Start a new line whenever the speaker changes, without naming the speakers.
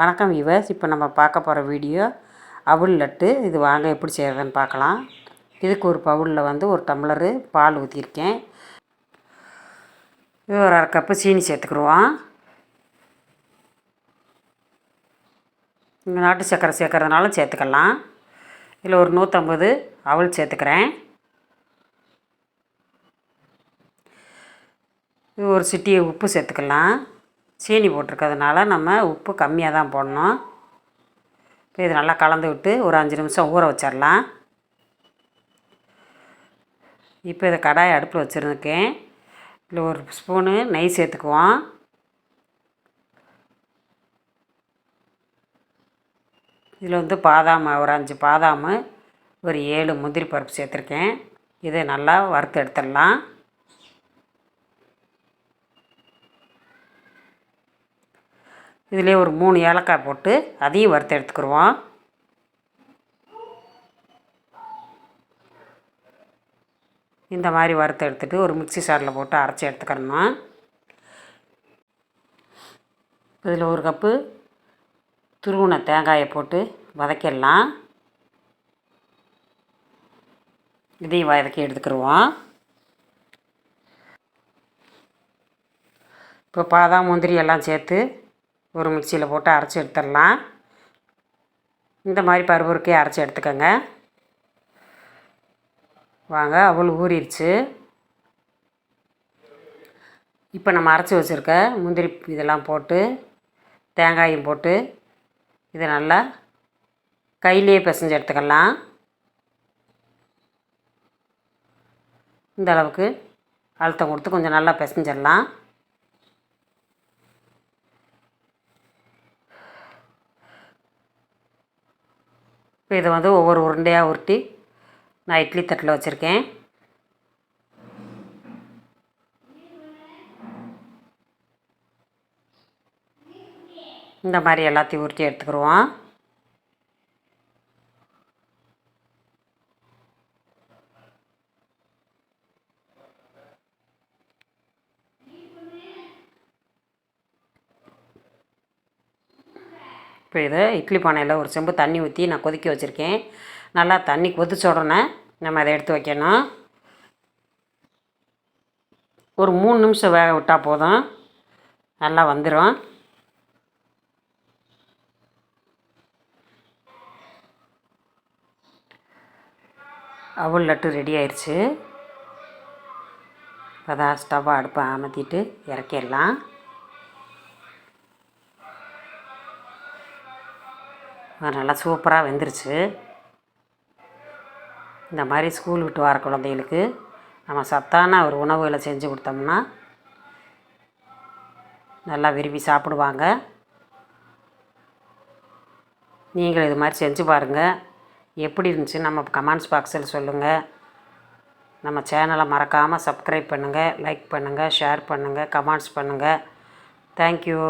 வணக்கம் விவர்ஸ் இப்போ நம்ம பார்க்க போகிற வீடியோ அவுள் லட்டு. இது வாங்க எப்படி செய்கிறதுன்னு பார்க்கலாம். இதுக்கு ஒரு பவுலில் வந்து ஒரு டம்ளரு பால் ஊற்றிருக்கேன் இது ஒரு அரை கப்பு சீனி சேர்த்துக்குருவோம் இங்கே நாட்டு சக்கரை சேர்க்கறதுனாலும் சேர்த்துக்கலாம். இதில் ஒரு நூற்றம்பது அவல் சேர்த்துக்கிறேன். இது ஒரு சிட்டியை உப்பு சேர்த்துக்கலாம். சீனி போட்டிருக்கிறதுனால நம்ம உப்பு கம்மியாக தான் போடணும். இப்போ இது நல்லா கலந்து விட்டு ஒரு அஞ்சு நிமிஷம் ஊற வச்சிடலாம். இப்போ இதை கடாயை அடுப்பில் வச்சுருக்கேன். இதில் ஒரு ஸ்பூனு நெய் சேர்த்துக்குவோம். இதில் வந்து பாதாம் ஒரு அஞ்சு பாதாம் ஒரு ஏழு முந்திரி பருப்பு சேர்த்துருக்கேன். இதை நல்லா வறுத்து எடுத்துடலாம். இதிலே ஒரு மூணு ஏலக்காய் போட்டு அதையும் வறுத்து எடுத்துக்கிடுவோம் இந்த மாதிரி வறுத்து எடுத்துகிட்டு ஒரு மிக்சி சாரில் போட்டு அரைச்சி எடுத்துக்கிறணும் இதில் ஒரு கப்பு துருவின தேங்காயை போட்டு வதக்கிடலாம். இதையும் வதக்கி எடுத்துக்கிடுவோம் இப்போ பாதாம் முந்திரி எல்லாம் சேர்த்து ஒரு மிக்சியில் போட்டு அரைச்சி எடுத்துடலாம். இந்த மாதிரி பருப்புருக்கே அரைச்சி எடுத்துக்கோங்க. வாங்க அவள் ஊறிடுச்சு. இப்போ நம்ம அரைச்சி வச்சுருக்க முந்திரி இதெல்லாம் போட்டு தேங்காயும் போட்டு இதை நல்லா கையிலேயே பிசைஞ்சு எடுத்துக்கலாம். இந்த அளவுக்கு அழுத்தம் கொடுத்து கொஞ்சம் நல்லா பிசைஞ்சிடலாம். இப்போ இதை வந்து ஒவ்வொரு உருண்டையாக உருட்டி நான் இட்லி தட்டில் வச்சுருக்கேன். இந்த மாதிரி எல்லாத்தையும் உருட்டி எடுத்துக்கிடுவோம். இப்போ இதை இட்லி பானையில் ஒரு செம்பு தண்ணி ஊற்றி நான் கொதிக்க வச்சுருக்கேன். நல்லா தண்ணி கொதிச்ச உடனே நம்ம அதை எடுத்து வைக்கணும். ஒரு மூணு நிமிஷம் வேக விட்டால் போதும். நல்லா வந்துடும் அவல் லட்டு ரெடி ஆயிடுச்சு. அதான் ஸ்டவ்வை அடுப்பை அமர்த்திட்டு இறக்கிடலாம். நல்லா சூப்பராக வெந்துருச்சு. இந்த மாதிரி ஸ்கூல் விட்டு வர குழந்தைகளுக்கு நம்ம சத்தான ஒரு உணவுகளை செஞ்சு கொடுத்தோம்னா நல்லா விரும்பி சாப்பிடுவாங்க. நீங்கள் இது மாதிரி செஞ்சு பாருங்கள் எப்படி இருந்துச்சு நம்ம கமெண்ட்ஸ் பாக்ஸில் சொல்லுங்கள் நம்ம சேனலை மறக்காமல் சப்ஸ்கிரைப் பண்ணுங்கள் லைக் பண்ணுங்கள் ஷேர் பண்ணுங்கள் கமெண்ட்ஸ் பண்ணுங்கள் தேங்க்யூ